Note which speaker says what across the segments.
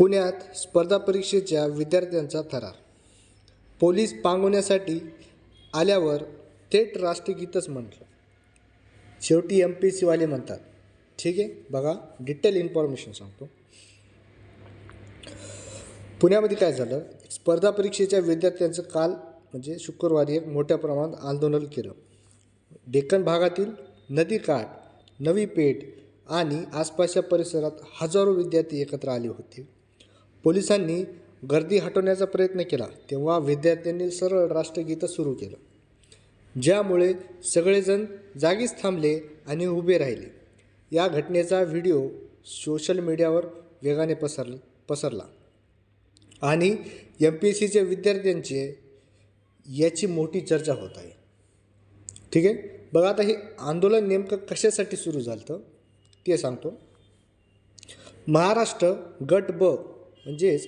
Speaker 1: पुण्यात स्पर्धा परीक्षेच्या विद्यार्थ्यांचा थरार. पोलीस पांगवण्यासाठी आल्यावर थेट राष्ट्रगीतच म्हटलं. शेवटी एम पी सीवाले म्हणतात ठीक आहे बघा डिटेल इन्फॉर्मेशन सांगतो. पुण्यामध्ये काय झालं? स्पर्धा परीक्षेच्या विद्यार्थ्यांचं काल म्हणजे शुक्रवारी एक मोठ्या प्रमाणात आंदोलन केलं. डेक्कन भागातील नदीकाठ नवी पेठ आणि आसपासच्या परिसरात हजारो विद्यार्थी एकत्र आले होते. पोलिसांनी गर्दी हटवण्याचा प्रयत्न केला तेव्हा विद्यार्थ्यांनी सरळ राष्ट्रगीत सुरू केलं ज्यामुळे सगळेजण जागीच थांबले आणि उभे राहिले. या घटनेचा व्हिडिओ सोशल मीडियावर वेगाने पसर पसरला आणि एम पी एस सीच्या विद्यार्थ्यांचे याची मोठी चर्चा होत आहे. ठीक आहे? बघा आता हे आंदोलन नेमकं कशासाठी सुरू झालं ते सांगतो. महाराष्ट्र गट ब म्हणजेच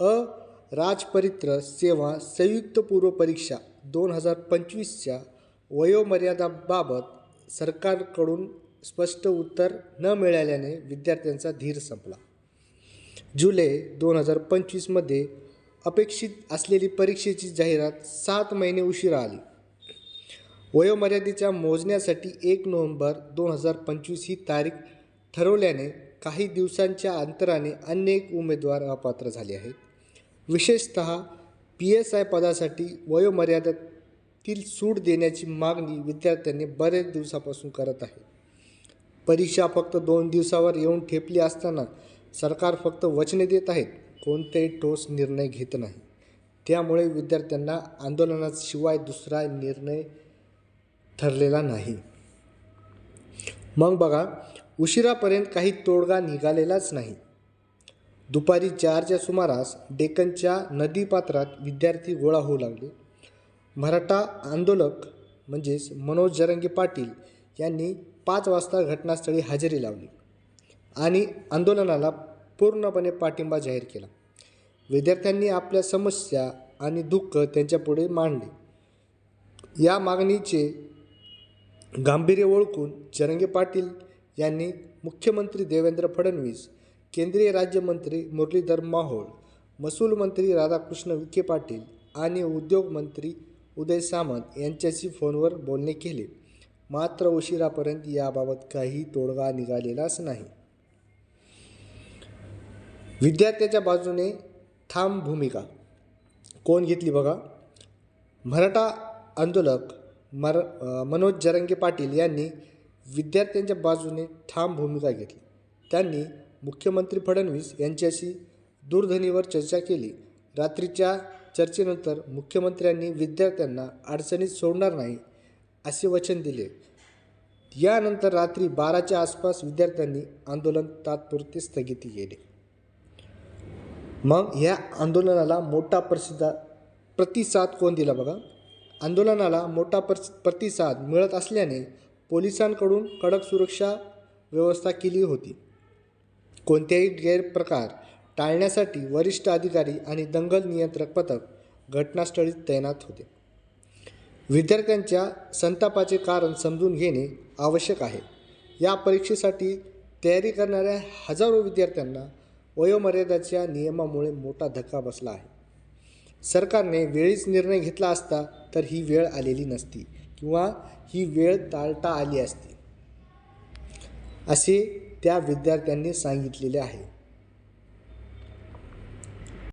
Speaker 1: अ राजपरित्र सेवा संयुक्त पूर्व परीक्षा दोन हजार पंचवीसच्या वयोमर्यादाबाबत सरकारकडून स्पष्ट उत्तर न मिळाल्याने विद्यार्थ्यांचा धीर संपला. जुलै दोन हजार पंचवीसमध्ये अपेक्षित असलेली परीक्षेची जाहिरात सात महिने उशिरा आली. वयोमर्यादेच्या मोजण्यासाठी एक नोव्हेंबर दोन हजार पंचवीस ही तारीख ठरवल्याने काही दिवसांच्या अंतराने अनेक उमेदवार अपात्र झाले आहेत. विशेषत पी एस आय पदासाठी वयोमर्यादेतील सूट देण्याची मागणी विद्यार्थ्यांनी बरेच दिवसापासून करत आहे. परीक्षा फक्त दोन दिवसावर येऊन ठेपली असताना सरकार फक्त वचने देत आहेत कोणतेही ठोस निर्णय घेत नाही. त्यामुळे विद्यार्थ्यांना आंदोलनाशिवाय दुसरा निर्णय ठरलेला नाही. मग बघा उशिरापर्यंत काही तोडगा निघालेलाच नाही. दुपारी चारच्या सुमारास डेक्कनच्या नदीपात्रात विद्यार्थी गोळा होऊ लागले. मराठा आंदोलक म्हणजेच मनोज जरंगे पाटील यांनी पाच वाजता घटनास्थळी हजेरी लावली आणि आंदोलनाला पूर्णपणे पाठिंबा जाहीर केला. विद्यार्थ्यांनी आपल्या समस्या आणि दुःख त्यांच्यापुढे मांडले. या मागणीचे गांभीर्य ओळखून जरंगे पाटील यांनी मुख्यमंत्री देवेंद्र फडणवीस केंद्रीय राज्यमंत्री मुरलीधर माहोळ महसूल मंत्री राधाकृष्ण विखे पाटील आणि उद्योगमंत्री उदय सामंत यांच्याशी फोनवर बोलणे केले. मात्र उशिरापर्यंत याबाबत काही तोडगा निघालेलाच नाही. विद्यार्थ्याच्या बाजूने ठाम भूमिका. कोण घेतली बघा? मराठा आंदोलक मर मनोज जरंगे पाटील यांनी विद्यार्थ्यांच्या बाजूने ठाम भूमिका घेतली. त्यांनी मुख्यमंत्री फडणवीस यांच्याशी दूरध्वनीवर चर्चा केली. रात्रीच्या चर्चेनंतर मुख्यमंत्र्यांनी विद्यार्थ्यांना अडचणीत सोडणार नाही असे वचन दिले. यानंतर रात्री बाराच्या आसपास विद्यार्थ्यांनी आंदोलन तात्पुरते स्थगिती केले. मग ह्या आंदोलनाला मोठा प्रसिद्ध प्रतिसाद कोण दिला बघा? आंदोलनाला मोठा प्रस प्रतिसाद मिळत असल्याने पोलिसांकडून कडक सुरक्षा व्यवस्था केली होती. कोणत्याही गैरप्रकार टाळण्यासाठी वरिष्ठ अधिकारी आणि दंगल नियंत्रक पथक घटनास्थळी तैनात होते. विद्यार्थ्यांच्या संतापाचे कारण समजून घेणे आवश्यक आहे. या परीक्षेसाठी तयारी करणाऱ्या हजारो विद्यार्थ्यांना वयोमर्यादाच्या नियमामुळे मोठा धक्का बसला आहे. सरकारने वेळीच निर्णय घेतला असता तर ही वेळ आलेली नसती. किंवा ही वेळ टाळता आली असती. असे त्या विद्यार्थ्यांनी सांगितलेले आहे.